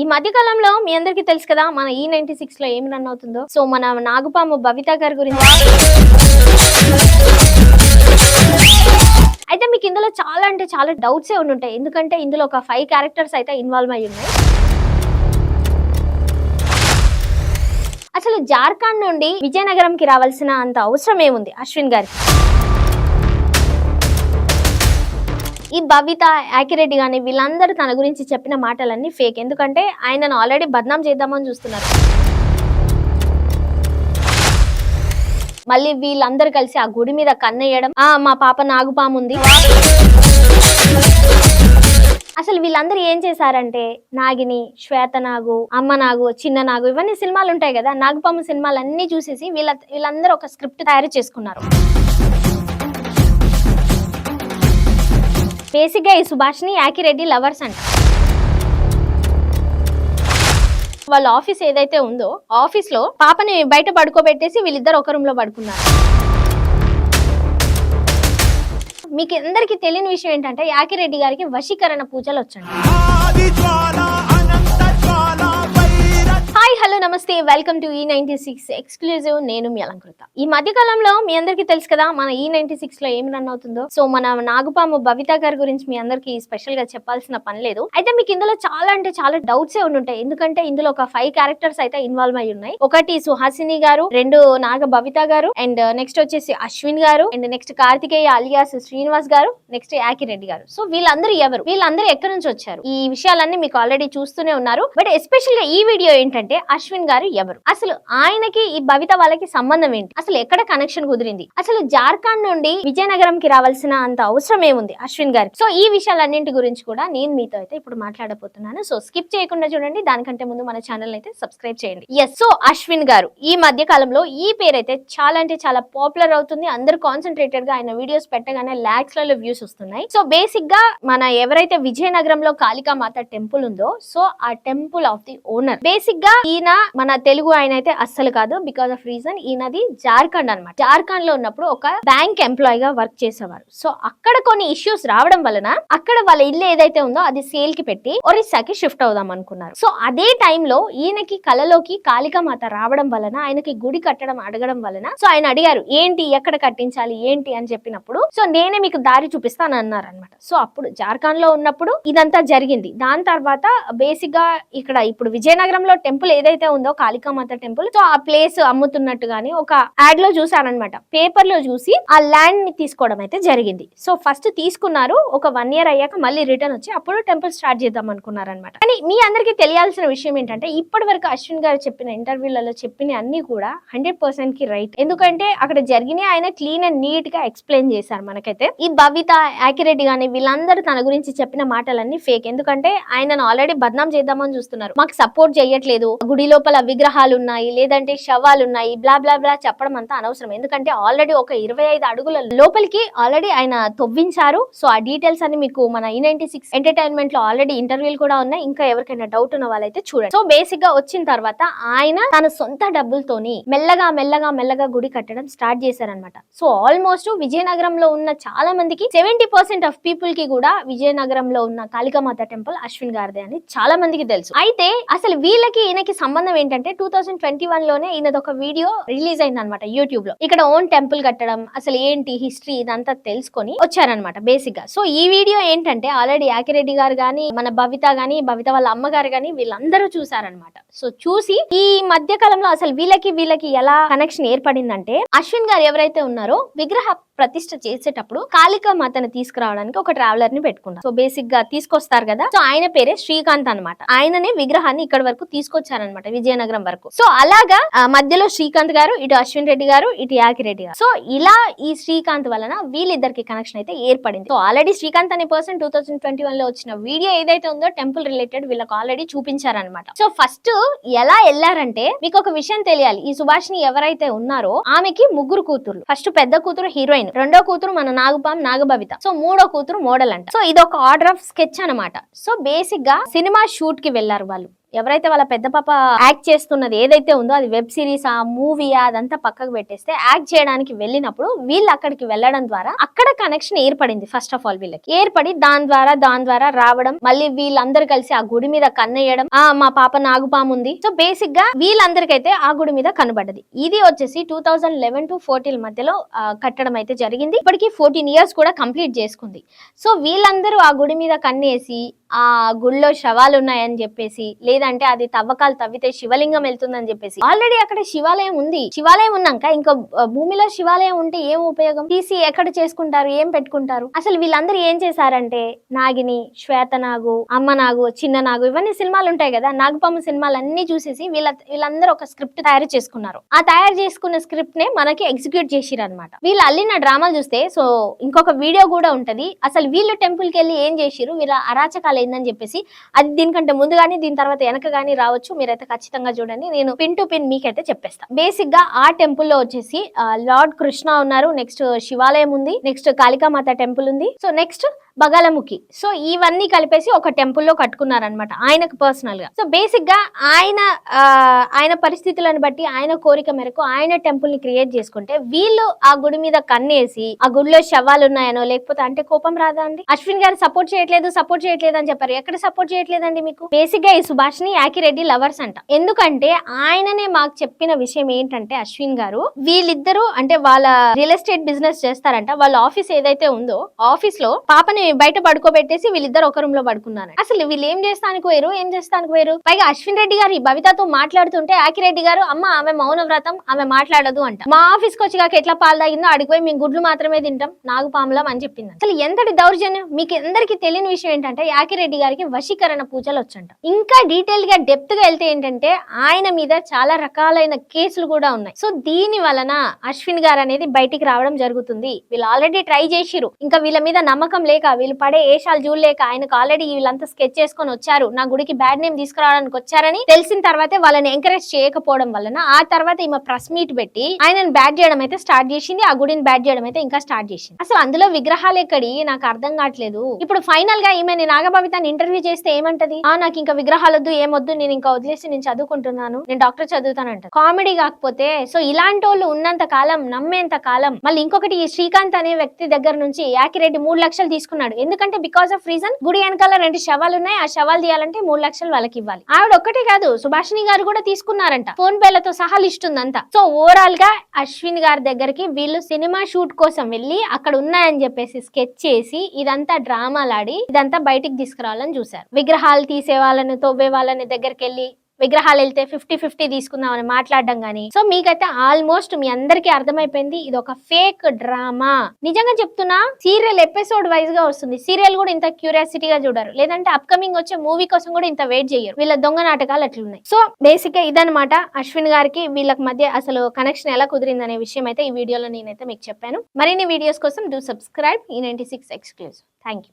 ఈ మధ్య కాలంలో మీ అందరికీ తెలుసు కదా మన ఈ నైన్టీ సిక్స్లో ఏమి రన్ అవుతుందో. సో మన నాగుపాము బబిత గారి గురించి. అయితే మీకు ఇందులో చాలా అంటే చాలా డౌట్స్ ఏ ఉంటాయి ఎందుకంటే ఇందులో ఒక ఫైవ్ క్యారెక్టర్స్ అయితే ఇన్వాల్వ్ అయ్యి ఉన్నాయి. అసలు జార్ఖండ్ నుండి విజయనగరంకి రావాల్సిన అంత అవసరం ఏముంది? అశ్విన్ గారికి. ఈ బబిత యాకిరెడ్డి కానీ వీళ్ళందరూ తన గురించి చెప్పిన మాటలన్నీ ఫేక్ ఎందుకంటే ఆయనను ఆల్రెడీ బద్నాం చేద్దామని చూస్తున్నారు. మళ్ళీ వీళ్ళందరూ కలిసి ఆ గుడి మీద కన్నయ్యడం. ఆ మా పాప నాగుపాము ఉంది. అసలు వీళ్ళందరూ ఏం చేశారంటే నాగిని శ్వేత నాగు అమ్మ నాగు చిన్న నాగు ఇవన్నీ సినిమాలు ఉంటాయి కదా నాగుపాము సినిమాలు అన్నీ చూసేసి వీళ్ళ వీళ్ళందరూ ఒక స్క్రిప్ట్ తయారు చేసుకున్నారు. బేసిక్గా ఈ సుభాష్ని యాకిరెడ్డి లవర్స్ అంట. వాళ్ళ ఆఫీస్ ఏదైతే ఉందో ఆఫీస్లో పాపని బయట పడుకోబెట్టేసి వీళ్ళిద్దరు ఒక రూమ్లో పడుకున్నారు. మీకు అందరికి తెలియని విషయం ఏంటంటే యాకిరెడ్డి గారికి వశీకరణ పూజలు వచ్చండి నమస్తే welcome to E ninety six exclusive నేను మీ అలంకృత. ఈ మధ్య కాలంలో మీ అందరికీ తెలుసు కదా మన ఈ నైన్టీ సిక్స్లో ఏమి రన్ అవుతుందో. సో మన నాగుపాము బబిత గారి గురించి మీ అందరికి స్పెషల్గా చెప్పాల్సిన పని లేదు. అయితే మీకు ఇందులో చాలా అంటే చాలా డౌట్స్ ఏ ఉంటాయి ఎందుకంటే ఇందులో ఒక ఫైవ్ క్యారెక్టర్స్ అయితే ఇన్వాల్వ్ అయి ఉన్నాయి. ఒకటి సుహాసిని గారు రెండు నాగ బబిత గారు అండ్ నెక్స్ట్ వచ్చేసి అశ్విన్ గారు and next Karthikeya alias Srinivas గారు నెక్స్ట్ యాకిరెడ్డి గారు. సో వీళ్ళందరూ ఎవరు? వీళ్ళందరూ ఎక్కడి నుంచి వచ్చారు? ఈ విషయాలన్నీ మీకు ఆల్రెడీ చూస్తూనే ఉన్నారు. బట్ ఎస్పెషల్గా ఈ వీడియో ఏంటంటే అశ్విన్ అశ్విన్ గారు ఎవరు? అసలు ఆయనకి ఈ భవిత వాళ్ళకి సంబంధం ఏంటి? అసలు ఎక్కడ కనెక్షన్ కుదిరింది? అసలు జార్ఖండ్ నుండి విజయనగరం కి రావాల్సిన అంత అవసరం ఏముంది అశ్విన్ గారికి? సో ఈ విషయాలన్నింటి గురించి కూడా నేను మీతో అయితే ఇప్పుడు మాట్లాడబోతున్నాను. సో స్కిప్ చేయకుండా చూడండి. దానికంటే ముందు మన ఛానల్ అయితే సబ్స్క్రైబ్ చేయండి. ఎస్ సో అశ్విన్ గారు ఈ మధ్య కాలంలో ఈ పేరు అయితే చాలా అంటే చాలా పాపులర్ అవుతుంది. అందరు కాన్సన్ట్రేటెడ్గా ఆయన వీడియోస్ పెట్టగానే లాక్స్లలో వ్యూస్ వస్తున్నాయి. సో బేసిక్గా మన ఎవరైతే విజయనగరంలో కాళికా మాత టెంపుల్ ఉందో సో ఆ టెంపుల్ ఆఫ్ ది ఓనర్. బేసిక్గా ఈయన మన తెలుగు ఆయన అయితే అస్సలు కాదు. బికాస్ ఆఫ్ రీజన్ ఈయనది జార్ఖండ్ అన్నమాట. జార్ఖండ్లో ఉన్నప్పుడు ఒక బ్యాంక్ ఎంప్లాయ్గా వర్క్ చేసేవారు. సో అక్కడ కొన్ని ఇష్యూస్ రావడం వలన అక్కడ వాళ్ళ ఇల్లు ఏదైతే ఉందో అది సేల్కి పెట్టి ఒరిస్సాకి షిఫ్ట్ అవుదాం అనుకున్నారు. సో అదే టైంలో ఈయనకి కలలోకి కాళికామాత రావడం వలన ఆయనకి గుడి కట్టడం అడగడం వలన సో ఆయన అడిగారు ఏంటి ఎక్కడ కట్టించాలి? ఏంటి? అని చెప్పినప్పుడు సో నేనే మీకు దారి చూపిస్తాను అన్నారు అనమాట సో అప్పుడు జార్ఖండ్లో ఉన్నప్పుడు ఇదంతా జరిగింది. దాని తర్వాత బేసిక్గా ఇక్కడ ఇప్పుడు విజయనగరంలో టెంపుల్ ఏదైతే ఉందో కాళికామాత టెంపుల్ సో ఆ ప్లేస్ అమ్ముతున్నట్టు గానీ ఒక యాడ్లో చూసానమాట పేపర్లో చూసి ఆ ల్యాండ్ని తీసుకోవడం అయితే జరిగింది. సో ఫస్ట్ తీసుకున్నారు ఒక వన్ ఇయర్ అయ్యాక మళ్ళీ రిటర్న్ వచ్చి అప్పుడు టెంపుల్ స్టార్ట్ చేద్దాం అనుకున్నారనమాట. కానీ మీ అందరికీ తెలియాల్సిన విషయం ఏంటంటే ఇప్పటి వరకు అశ్విన్ గారు చెప్పిన ఇంటర్వ్యూలలో చెప్పిన అన్ని కూడా హండ్రెడ్ పర్సెంట్కి రైట్ ఎందుకంటే అక్కడ జరిగిన ఆయన క్లీన్ అండ్ నీట్గా ఎక్స్ప్లెయిన్ చేశారు మనకైతే. ఈ భవిత యాక్యురేట్ గానీ వీళ్ళందరూ తన గురించి చెప్పిన మాటలన్నీ ఫేక్ ఎందుకంటే ఆయనను ఆల్రెడీ బద్నాం చేద్దామని చూస్తున్నారు. మాకు సపోర్ట్ చేయట్లేదు. గుడిలో లోపల విగ్రహాలు ఉన్నాయి లేదంటే శవాలు ఉన్నాయి బ్లా బ్లా బ్లా చెప్పడం అంతా అనవసరం. ఎందుకంటే ఆల్రెడీ ఒక ఇరవై ఐదు అడుగుల లోపలికి ఆల్రెడీ ఆయన తవ్వించారు. సో ఆ డీటెయిల్స్ అన్ని మీకు మన ఈ నైన్టీ సిక్స్ ఎంటర్టైన్మెంట్లో ఆల్రెడీ ఇంటర్వ్యూలు కూడా ఉన్నాయి. ఇంకా ఎవరికైనా డౌట్ ఉన్న వాళ్ళైతే చూడండి. సో బేసిక్గా వచ్చిన తర్వాత ఆయన తన సొంత డబ్బులతోని మెల్లగా మెల్లగా మెల్లగా గుడి కట్టడం స్టార్ట్ చేశారనమాట సో ఆల్మోస్ట్ విజయనగరంలో ఉన్న చాలా మందికి సెవెంటీ పర్సెంట్ ఆఫ్ పీపుల్కి కూడా విజయనగరంలో ఉన్న కాళికామాత టెంపుల్ అశ్విన్ గారిదే అని చాలా మందికి తెలుసు. అయితే అసలు వీళ్ళకి ఈయనకి సంబంధం ఏంటంటే టూ థౌసండ్ ట్వంటీ వన్లోనే ఈయనది ఒక వీడియో రిలీజ్ అయింది అనమాట యూట్యూబ్లో ఇక్కడ ఓన్ టెంపుల్ కట్టడం అసలు ఏంటి హిస్టరీ ఇదంతా తెలుసుకొని వచ్చారనమాట బేసిక్గా సో ఈ వీడియో ఏంటంటే ఆల్రెడీ యాకిరెడ్డి గారు గానీ మన భవిత గానీ భవిత వాళ్ళ అమ్మగారు గానీ వీళ్ళందరూ చూసారనమాట సో చూసి ఈ మధ్య కాలంలో అసలు వీళ్ళకి వీళ్ళకి ఎలా కనెక్షన్ ఏర్పడిందంటే అశ్విన్ గారు ఎవరైతే ఉన్నారో విగ్రహ ప్రతిష్ట చేసేటప్పుడు కాళికా మాతను తీసుకురావడానికి ఒక ట్రావెలర్ని పెట్టుకున్నారు. సో బేసిక్గా తీసుకొస్తారు కదా. సో ఆయన పేరే శ్రీకాంత్ అన్నమాట. ఆయననే విగ్రహాన్ని ఇక్కడ వరకు తీసుకొచ్చారనమాట విజయనగరం వరకు. సో అలాగా ఆ, మధ్యలో శ్రీకాంత్ గారు ఇటు అశ్విన్ రెడ్డి గారు ఇటు యాకిరెడ్డి గారు. సో ఇలా ఈ శ్రీకాంత్ వలన వీళ్ళిద్దరికి కనెక్షన్ అయితే ఏర్పడింది. సో ఆల్రెడీ శ్రీకాంత్ అనే పర్సన్ టూ థౌసండ్ ట్వంటీ వన్లో వచ్చిన వీడియో ఏదైతే ఉందో టెంపుల్ రిలేటెడ్ వీళ్ళకి ఆల్రెడీ చూపించారనమాట సో ఫస్ట్ ఎలా వెళ్ళారంటే మీకు ఒక విషయం తెలియాలి. ఈ సుభాష్ని ఎవరైతే ఉన్నారో ఆమెకి ముగ్గురు కూతురు ఫస్ట్ పెద్ద కూతురు హీరోయిన్ రెండో కూతురు మన నాగపాం నాగభవిత. సో మూడో కూతురు మోడల్ అంట సో ఇది ఒక ఆర్డర్ ఆఫ్ స్కెచ్ అనమాట. సో బేసిక్గా సినిమా షూట్కి వెళ్ళారు వాళ్ళు. ఎవరైతే వాళ్ళ పెద్ద పాప యాక్ట్ చేస్తున్నది ఏదైతే ఉందో అది వెబ్ సిరీస్ ఆ మూవీ అదంతా పక్కకు పెట్టేస్తే యాక్ట్ చేయడానికి వెళ్ళినప్పుడు వీళ్ళు అక్కడికి వెళ్ళడం ద్వారా అక్కడ కనెక్షన్ ఏర్పడింది ఫస్ట్ ఆఫ్ ఆల్ వీళ్ళకి. ఏర్పడి దాని ద్వారా దాని ద్వారా రావడం మళ్ళీ వీళ్ళందరూ కలిసి ఆ గుడి మీద కన్నేయడం ఆ మా పాప నాగుపాము ఉంది. సో బేసిక్గా వీళ్ళందరికైతే ఆ గుడి మీద కనబడ్డది. ఇది వచ్చేసి two thousand eleven to fourteen మధ్యలో కట్టడం అయితే జరిగింది. ఇప్పటికి ఫోర్టీన్ ఇయర్స్ కూడా కంప్లీట్ చేసుకుంది. సో వీళ్ళందరూ ఆ గుడి మీద కన్నేసి ఆ గుళ్ళో శవాలు ఉన్నాయని చెప్పేసి లేదంటే అది తవ్వకాలు తవ్వితే శివలింగం వెళ్తుందని చెప్పేసి. ఆల్రెడీ అక్కడ శివాలయం ఉంది. శివాలయం ఉన్నాక ఇంకా భూమిలో శివాలయం ఉంటే ఏం ఉపయోగం? తీసి ఎక్కడ చేసుకుంటారు? ఏం పెట్టుకుంటారు? అసలు వీళ్ళందరూ ఏం చేశారంటే నాగిని శ్వేతనాగు అమ్మ నాగు చిన్న నాగు ఇవన్నీ సినిమాలు ఉంటాయి కదా నాగపాము సినిమాలు అన్ని చూసేసి వీళ్ళ వీళ్ళందరూ ఒక స్క్రిప్ట్ తయారు చేసుకున్నారు. ఆ తయారు చేసుకున్న స్క్రిప్ట్ నే మనకి ఎగ్జిక్యూట్ చేసిరు అనమాట వీళ్ళు అల్లిన డ్రామాలు చూస్తే సో ఇంకొక వీడియో కూడా ఉంటది. అసలు వీళ్ళు టెంపుల్కి వెళ్ళి ఏం చేసిరు వీళ్ళ అరాచకాలు ఏందని చెప్పేసి అది దీనికంటే ముందు కానీ దీని తర్వాత వెనక కానీ రావచ్చు. మీరైతే ఖచ్చితంగా చూడండి. నేను పిన్ టు పిన్ మీకైతే చెప్పేస్తా. బేసిక్గా ఆ టెంపుల్లో వచ్చేసి లార్డ్ కృష్ణ ఉన్నారు. నెక్స్ట్ శివాలయం ఉంది. నెక్స్ట్ కాళికామాత టెంపుల్ ఉంది. So next Bagalamukhi. సో ఇవన్నీ కలిపేసి ఒక టెంపుల్లో కట్టుకున్నారనమాట ఆయనకు పర్సనల్గా సో బేసిక్గా ఆయన ఆయన పరిస్థితులను బట్టి ఆయన కోరిక మేరకు ఆయన టెంపుల్ని క్రియేట్ చేసుకుంటే వీళ్ళు ఆ గుడి మీద కన్నేసి ఆ గుడిలో శవాలు ఉన్నాయనో లేకపోతే అంటే కోపం రాదా అండి? అశ్విన్ గారు సపోర్ట్ చేయట్లేదు సపోర్ట్ చేయట్లేదు అని చెప్పారు. ఎక్కడ సపోర్ట్ చేయట్లేదండి మీకు? బేసిక్గా ఈ సుభాష్ని యాకిరెడ్డి లవర్స్ అంట. ఎందుకంటే ఆయననే మాకు చెప్పిన విషయం ఏంటంటే అశ్విన్ గారు వీళ్ళిద్దరూ అంటే వాళ్ళ రియల్ ఎస్టేట్ బిజినెస్ చేస్తారంట. వాళ్ళ ఆఫీస్ ఏదైతే ఉందో ఆఫీస్లో పాపని బయట పడుకోబెట్టేసి వీళ్ళిద్దరు ఒక రూమ్లో పడుకున్నారు అసలు వీళ్ళు ఏం చేస్తానికి పోయారు? ఏం చేస్తానికి పోయారు? పైగా అశ్విన్ రెడ్డి గారు ఈ భవితతో మాట్లాడుతుంటే ఆకిరెడ్డి గారు అమ్మ ఆమె మౌన వ్రతం ఆమె మాట్లాడదు అంట. మా ఆఫీస్కి వచ్చి కాక ఎట్లా పాలు తాగిందో అడిగిపోయి మేము గుడ్లు మాత్రమే తింటాం నాగుపాములం అని చెప్పింది. అసలు ఎంతటి దౌర్జన్యం? మీకు అందరికి తెలియని విషయం ఏంటంటే యాకిరెడ్డి గారికి వశీకరణ పూజలు వచ్చంట. ఇంకా డీటెయిల్గా డెప్త్గా వెళ్తే ఏంటంటే ఆయన మీద చాలా రకాలైన కేసులు కూడా ఉన్నాయి. సో దీని వలన అశ్విన్ గారు అనేది బయటికి రావడం జరుగుతుంది. వీళ్ళు ఆల్రెడీ ట్రై చేసిరు ఇంకా వీళ్ళ మీద నమ్మకం లేక వీళ్ళు పడే ఏషాలు చూడలేక ఆయనకు ఆల్రెడీ వీళ్ళంతా స్కెచ్ చేసుకొని వచ్చారు. నా గుడికి బ్యాడ్ నేమ్ తీసుకురావడానికి వచ్చారని తెలిసిన తర్వాతే వాళ్ళని ఎంకరేజ్ చేయకపోవడం వలన ఆ తర్వాత ఈమె ప్రెస్ మీట్ పెట్టి ఆయనను బ్యాట్ చేయడం అయితే స్టార్ట్ చేసింది. ఆ గుడిని బ్యాట్ చేయడం అయితే ఇంకా స్టార్ట్ చేసింది. అసలు అందులో విగ్రహాలు ఎక్కడి? నాకు అర్థం కావట్లేదు. ఇప్పుడు ఫైనల్గా ఈమె నాగభవితాన్ని ఇంటర్వ్యూ చేస్తే ఏమంటది? ఆ నాకు ఇంకా విగ్రహాలు వద్దు ఏమొద్దు నేను ఇంకా వదిలేసి నేను చదువుకుంటున్నాను. నేను డాక్టర్ చదువుతానంట కామెడీ కాకపోతే సో ఇలాంటి వాళ్ళు ఉన్నంత కాలం నమ్మేంత కాలం మళ్ళీ ఇంకొకటి ఈ శ్రీకాంత్ అనే వ్యక్తి దగ్గర నుంచి యాకిరెడ్డి మూడు లక్షలు తీసుకున్నాడు ఎందుకంటే బికాస్ ఆఫ్ రీజన్ గుడి వెనకాల రెండు శవాలు ఉన్నాయి. ఆ శవాలు తీయాలంటే మూడు లక్షలు వాళ్ళకి ఇవ్వాలి. ఆవిడ ఒక్కటే కాదు సుభాషిణి గారు కూడా తీసుకున్నారంట. ఫోన్ పేలతో సహా లిస్ట్ ఉందంతా. సో ఓవరాల్గా అశ్విన్ గారి దగ్గరికి వీళ్ళు సినిమా షూట్ కోసం వెళ్ళి అక్కడ ఉన్నాయని చెప్పేసి స్కెచ్ చేసి ఇదంతా డ్రామాలాడి ఇదంతా బయటికి తీసుకురావాలని చూశారు. విగ్రహాలు తీసే వాళ్ళని తోబే వాళ్ళని దగ్గరికి వెళ్ళి విగ్రహాలు వెళ్తే ఫిఫ్టీ ఫిఫ్టీ తీసుకుందామని మాట్లాడడం గానీ. సో మీకైతే ఆల్మోస్ట్ మీ అందరికీ అర్థమైపోయింది ఇది ఒక ఫేక్ డ్రామా. నిజంగా చెప్తున్నా సీరియల్ ఎపిసోడ్ వైజ్గా వస్తుంది. సీరియల్ కూడా ఇంత క్యూరియాసిటీగా చూడరు. లేదంటే అప్కమింగ్ వచ్చే మూవీ కోసం కూడా ఇంత వెయిట్ చేయరు. వీళ్ళ దొంగ నాటకాలు అట్లున్నాయి. సో బేసిక్గా ఇదనమాట అశ్విన్ గారికి వీళ్ళకి మధ్య అసలు కనెక్షన్ ఎలా కుదిరింది అనే విషయం అయితే ఈ వీడియోలో నేనైతే మీకు చెప్పాను. మరిన్ని వీడియోస్ కోసం do subscribe E ninety six exclusive thank you